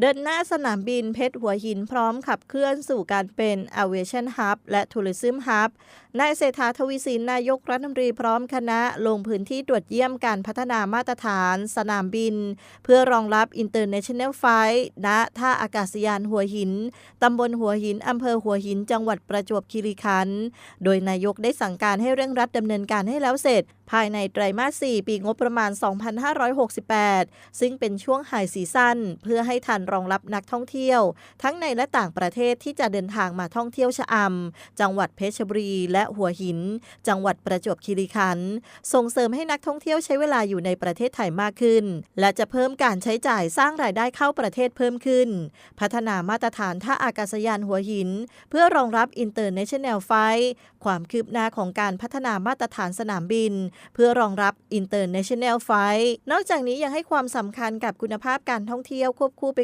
เดินหน้าสนามบินเพชรหัวหินพร้อมขับเคลื่อนสู่การเป็น Aviation Hub และ Tourism Hub นายเศรษฐาทวีสินนายกรัฐมนตรีพร้อมคณะลงพื้นที่ตรวจเยี่ยมการพัฒนามาตรฐานสนามบิน เพื่อรองรับ International Flight ณท่าอากาศยานหัวหิน ตำบลหัวหิน อำเภอหัวหิน จังหวัดประจวบคีรีขันธ์ โดยนายกได้สั่งการให้เร่งรัดดำเนินการให้แล้วเสร็จ ภายในไตรมาส 4 ปีงบประมาณ 2568 ซึ่งเป็นช่วงไฮซีซั่นเพื่อให้ทันรองรับนักท่องเที่ยว ทั้งในและต่างประเทศที่จะเดินทางมาท่องเที่ยวชะอำจังหวัดเพชรบุรีและหัวหิน จังหวัดประจวบคีรีขันธ์ส่งเสริมให้นักท่องเที่ยวใช้เวลาอยู่ในประเทศไทยมากขึ้น และจะเพิ่มการใช้จ่ายสร้างรายได้เข้าประเทศเพิ่มขึ้น พัฒนามาตรฐานท่าอากาศยานหัวหิน เพื่อรองรับ International Flight ความคืบหน้าของการพัฒนามาตรฐานสนามบิน เพื่อรองรับ International Flight นอกจากนี้ยังให้ความสำคัญกับคุณภาพการท่องเที่ยวควบคู่ไป